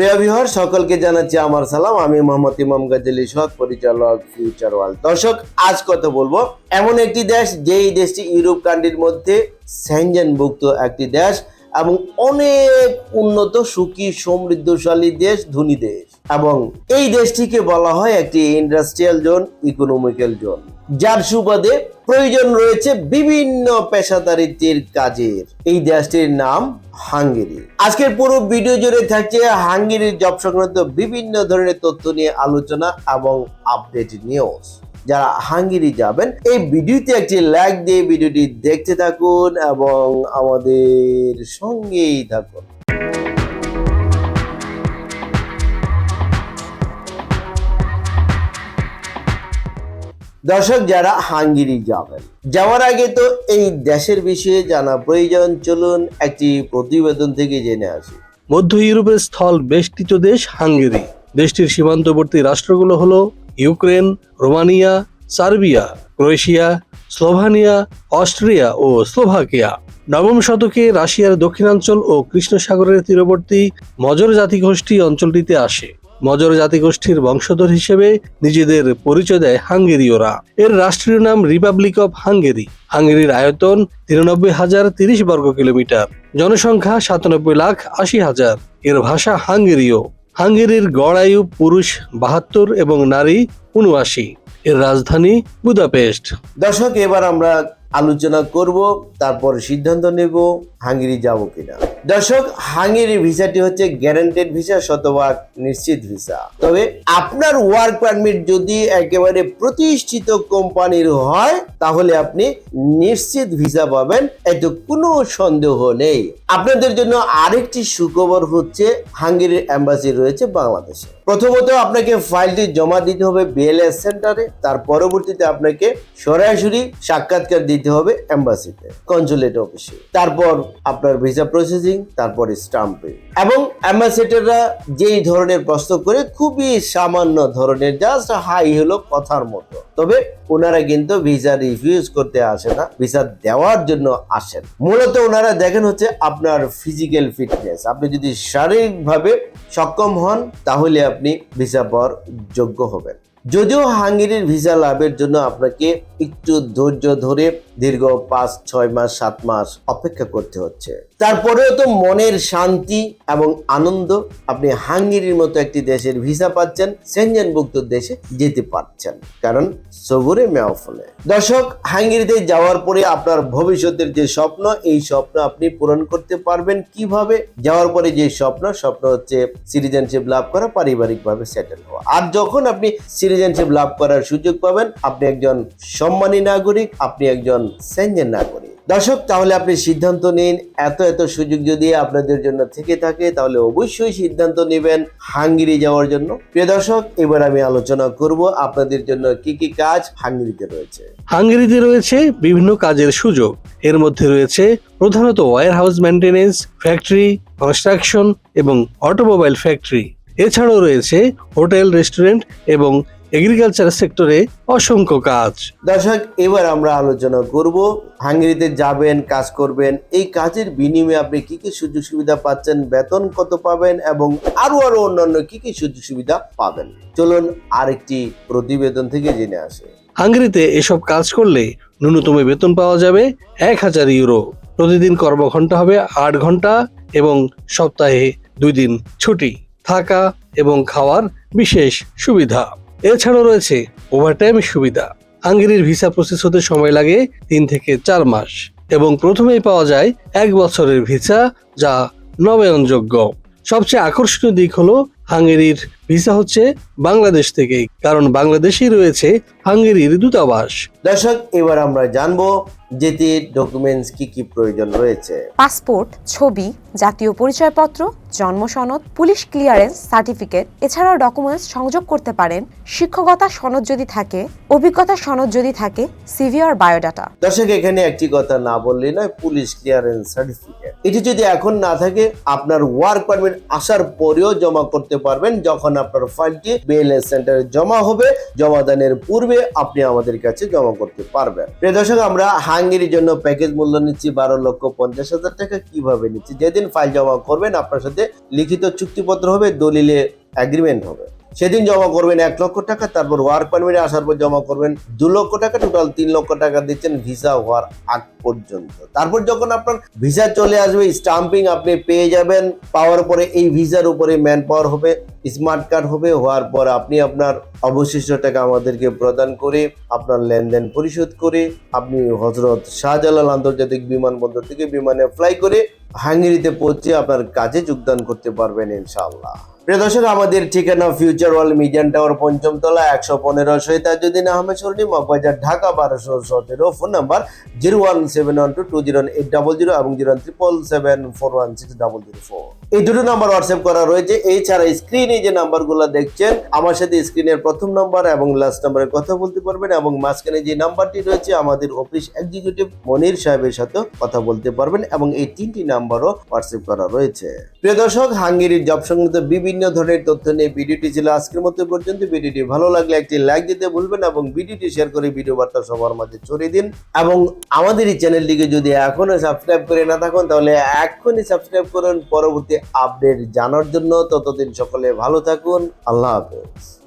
প্রিয় বিহার সকলকে জানাচ্ছি আমার সালাম। আমি মোহাম্মদ ইমাম গাজী সৎ পরিচালক ফিউচার ওয়ার্ল্ড দর্শক, আজ কথা বলব এমন একটি দেশ, যেই দেশটি ইউরোপ কান্ট্রির মধ্যে ভুক্ত একটি দেশ এবং অনেক উন্নত, সুখী, সমৃদ্ধশালী দেশ, ধনী দেশ। এবং এই দেশটিকে বলা হয় একটি ইন্ডাস্ট্রিয়াল জোন ইকোনমিক্যাল জোন যার সুবাদে প্রয়োজন রয়েছে বিভিন্ন পেশাদারিত্বের কাজের। এই দেশটির নাম হাঙ্গেরি। আজকের পুরো ভিডিও জুড়ে থাকছে হাঙ্গেরির জব সংক্রান্ত বিভিন্ন ধরনের তথ্য নিয়ে আলোচনা এবং আপডেট নিউজ। যারা হাঙ্গেরি যাবেন, এই ভিডিওতে একটি লাইক দিয়ে ভিডিওটি দেখতে থাকুন এবং আমাদের সঙ্গেই থাকুন। দর্শক, যারা হাঙ্গেরি যাবেন, যাওয়ার আগে তো এই দেশের বিষয়ে জানা প্রয়োজন। চলুন একটি প্রতিবেদন থেকে জেনে আসি। মধ্য ইউরোপের স্থল বেষ্টিত দেশ হাঙ্গেরি। দেশটির সীমান্তবর্তী রাষ্ট্রগুলো হলো Ukraine, Romania, Serbia, Croatia, Slovenia, Austria ও স্লোভাকিয়া। নবম শতকে রাশিয়ার দক্ষিণাঞ্চল ও কৃষ্ণ সাগরের তীরবর্তী মজর জাতিগোষ্ঠী অঞ্চলটিতে আসে। মজর জাতিগোষ্ঠীর বংশধর হিসেবে নিজেদের পরিচয় দেয় হাঙ্গেরীয়রা। এর রাষ্ট্রীয় নাম রিপাবলিক অফ হাঙ্গেরি হাঙ্গেরির আয়তন তিরানব্বই হাজার তিরিশ বর্গ কিলোমিটার। জনসংখ্যা সাতানব্বই লাখ আশি হাজার। এর ভাষা হাঙ্গেরীয়। হাঙ্গেরির গড় আয়ু পুরুষ বাহাত্তর এবং নারী উনআশি। এর রাজধানী বুদাপেস্ট। দর্শক, এবার আমরা আলোচনা করব, তারপর সিদ্ধান্ত নেব হাঙ্গেরি যাব কিনা। দর্শক, হাঙ্গেরি ভিসাটি হচ্ছে গ্যারান্টেড ভিসা শতভাগ নিশ্চিত ভিসা তবে আপনার ওয়ার্ক পারমিট যদি একেবারে প্রতিষ্ঠিত কোম্পানির হয়, তাহলে আপনি নিশ্চিত ভিসা পাবেন, এতে কোনো সন্দেহ নেই। আপনাদের জন্য আরেকটি সুখবর হচ্ছে হাঙ্গেরির অ্যাম্বাসি রয়েছে বাংলাদেশে। প্রথমত আপনাকে ফাইলটি জমা দিতে হবে বিএলএস সেন্টারে তার পরবর্তীতে আপনাকে সরাসরি সাক্ষাৎকার দিতে হবে অ্যাম্বাসিতে কনসুলেট অফিসে তারপর আপনার ভিসা প্রসেসিং তারপরে স্টাম্পে এবং অ্যাম্বাসেডাররা যেই ধরনের প্রশ্ন করে, খুবই সামান্য ধরনের জাস্ট হাই হলো কথার মতো। তবে ওনারা কিন্তু ভিসা রিফিউজ করতে আসে না ভিসা দেওয়ার জন্য আসেন। মূলত ওনারা দেখেন হচ্ছে আপনার ফিজিক্যাল ফিটনেস আপনি যদি শারীরিকভাবে সক্ষম হন, তাহলে আপনি ভিসা পাওয়ার যোগ্য হবেন। যদিও হাঙ্গেরির ভিসা লাভের জন্য আপনাকে একটু ধৈর্য ধরে দীর্ঘ পাঁচ, ছয় মাস, সাত মাস অপেক্ষা করতে হচ্ছে। তারপরেও তো মনের শান্তি এবং আনন্দ আপনি হাঙ্গেরির মতো একটি দেশের ভিসা পাচ্ছেন, সেনজেনভুক্ত দেশে যেতে পারছেন, কারণ সবুরে মেওয়া ফলে। দর্শক, হাঙ্গেরিতে যাওয়ার পরে আপনার ভবিষ্যতের যে স্বপ্ন, এই স্বপ্ন আপনি পূরণ করতে পারবেন কীভাবে? যাওয়ার পরে যে স্বপ্ন স্বপ্ন হচ্ছে সিটিজেনশিপ লাভ করা, পারিবারিকভাবে সেটেল হওয়া। আর যখন আপনি সিটিজেনশিপ লাভ করার সুযোগ পাবেন। আপনি একজন সম্মানী নাগরিক, আপনি একজন সেনজেন নাগরিক। দর্শক, তাহলে আপনি সিদ্ধান্ত নিন। এত এত সুযোগ যদি আপনাদের জন্য থেকে থাকে, তাহলে অবশ্যই সিদ্ধান্ত নেবেন হাঙ্গেরি যাওয়ার জন্য। প্রিয় দর্শক, এবার আমি আলোচনা করব আপনাদের জন্য কি কি কাজ হাঙ্গেরিতে রয়েছে। হাঙ্গেরিতে রয়েছে বিভিন্ন কাজের সুযোগ। এর মধ্যে রয়েছে প্রধানত warehouse maintenance factory construction এবং অটোমোবাইল ফ্যাক্টরি এছাড়াও রয়েছে হোটেল রেস্টুরেন্ট এবং এগ্রিকালচার সেক্টরে অসংখ্য কাজ। দর্শক এবার আমরা আলোচনা করব হাঙ্গেরিতে যাবেন কাজ করবেন এই কাজের বিনিময়ে আপনি কি কি সুযোগ সুবিধা পাচ্ছেন বেতন কত পাবেন এবং আরও আরও অন্যান্য কি কি সুযোগ সুবিধা পাবেন? চলুন আরেকটি প্রতিবেদন থেকে জেনে আসে। হাঙ্গেরিতে এসব কাজ করলে ন্যূনতম বেতন পাওয়া যাবে এক হাজার ইউরো। প্রতিদিন কর্মঘন্টা হবে আট ঘণ্টা এবং সপ্তাহে দুই দিন ছুটি। থাকা এবং খাওয়ার বিশেষ সুবিধা। এছাড়াও রয়েছে ওভারটাইম সুবিধা। হাঙ্গেরির ভিসা প্রসেস হতে সময় লাগে তিন থেকে চার মাস এবং প্রথমেই পাওয়া যায় এক বছরের ভিসা যা নবায়নযোগ্য। সবচেয়ে আকর্ষণীয় দিক হলো হাঙ্গেরির ভিসা হচ্ছে বাংলাদেশ থেকেই, কারণ বাংলাদেশেই রয়েছে হাঙ্গেরির দূতাবাস। দর্শক, এবার আমরা জানব যেতে ডকুমেন্টস কি কি প্রয়োজন রয়েছে? পাসপোর্ট ছবি জাতীয় পরিচয়পত্র জন্ম সনদ পুলিশ ক্লিয়ারেন্স সার্টিফিকেট এছাড়াও ডকুমেন্টস সংযোগ করতে পারেন। শিক্ষকতা সনদ যদি থাকে অভিজ্ঞতা সনদ যদি থাকে সিভি আর বায়োডাটা দর্শক এখানে একটি কথা না বললে নয় পুলিশ ক্লিয়ারেন্স সার্টিফিকেট এটি যদি এখন না থাকে আপনার ওয়ার্ক পারমিট আসার পরেও জমা করতে পারবেন যখন আপনার ফাইলটি বিএলএস সেন্টারে জমা হবে জমাদানের পূর্বে আপনি আমাদের কাছে জমা করতে পারবেন। প্রিয় দর্শক আমরা হাঙ্গেরির জন্য প্যাকেজ মূল্য নিচ্ছি বারো লক্ষ পঞ্চাশ হাজার টাকা। কীভাবে নিচ্ছি? যেদিন ফাইল জমা করবেন, আপনার সাথে লিখিত চুক্তিপত্র হবে, দলিলে অ্যাগ্রিমেন্ট হবে। সেদিন জমা করবেন এক লক্ষ টাকা, তারপর ওয়ার্ক পারমিটে আসার পর জমা করবেন দু লক্ষ টাকা, টোটাল তিন লক্ষ টাকা দিচ্ছেন ভিসা হওয়ার আগ পর্যন্ত। তারপর যখন আপনার ভিসা চলে আসবে, স্টাম্পিং আপনি পেয়ে যাবেন, পাওয়ার পরে এই ভিসার উপরে ম্যান পাওয়ার হবে স্মার্ট কার্ড হবে, হওয়ার পর আপনি আপনার অবশিষ্ট টাকা আমাদেরকে প্রদান করে, আপনার লেনদেন পরিশোধ করে, আপনি হজরত শাহজালাল আন্তর্জাতিক বিমানবন্দর থেকে বিমানে ফ্লাই করে হাঙ্গেরিতে পৌঁছে আপনার কাজে যোগদান করতে পারবেন ইনশাআল্লাহ। প্রিয় দর্শক, আমাদের ঠিকানা ফিউচার ওয়ার্ল্ড মিডিয়ান টাওয়ার পঞ্চম তলা, একশো পনেরো সৈতাজুদ্দিন আহমেদ সরণি মগবাজার ঢাকা, বারোশো সতেরো। Phone number zero one seven one two two zero eight double zero এবং zero one triple seven four one six double zero four. এই দুটো নাম্বার হোয়াটসঅ্যাপ করা রয়েছে। এছাড়া স্ক্রিনে যে নাম্বারগুলো দেখছেন, আমার সাথে স্ক্রিনের প্রথম নাম্বার এবং লাস্ট নাম্বারে কথা বলতে পারবেন এবং মাঝখানে যে নাম্বারটি রয়েছে, আমাদের অফিস এক্সিকিউটিভ মনির সাহেবের সাথে কথা বলতে পারবেন এবং এই তিনটি নাম্বারও হোয়াটসঅ্যাপ করা রয়েছে। প্রিয় দর্শক, হাঙ্গেরির জব সংক্রান্ত বিভিন্ন ধরনের তথ্য নিয়ে ভিডিওটি ছিল আজকের মতো পর্যন্ত। ভিডিওটি ভালো লাগলে একটি লাইক দিতে ভুলবেন এবং ভিডিওটি শেয়ার করে ভিডিও বার্তা সবার মাঝে ছড়িয়ে দিন। এবং আমাদের এই চ্যানেলটিকে যদি এখনও সাবস্ক্রাইব করে না থাকুন, তাহলে এখনই সাবস্ক্রাইব করুন। পরবর্তী আপডেট জানার জন্য ততদিন সকলে ভালো থাকুন। আল্লাহ হাফেজ।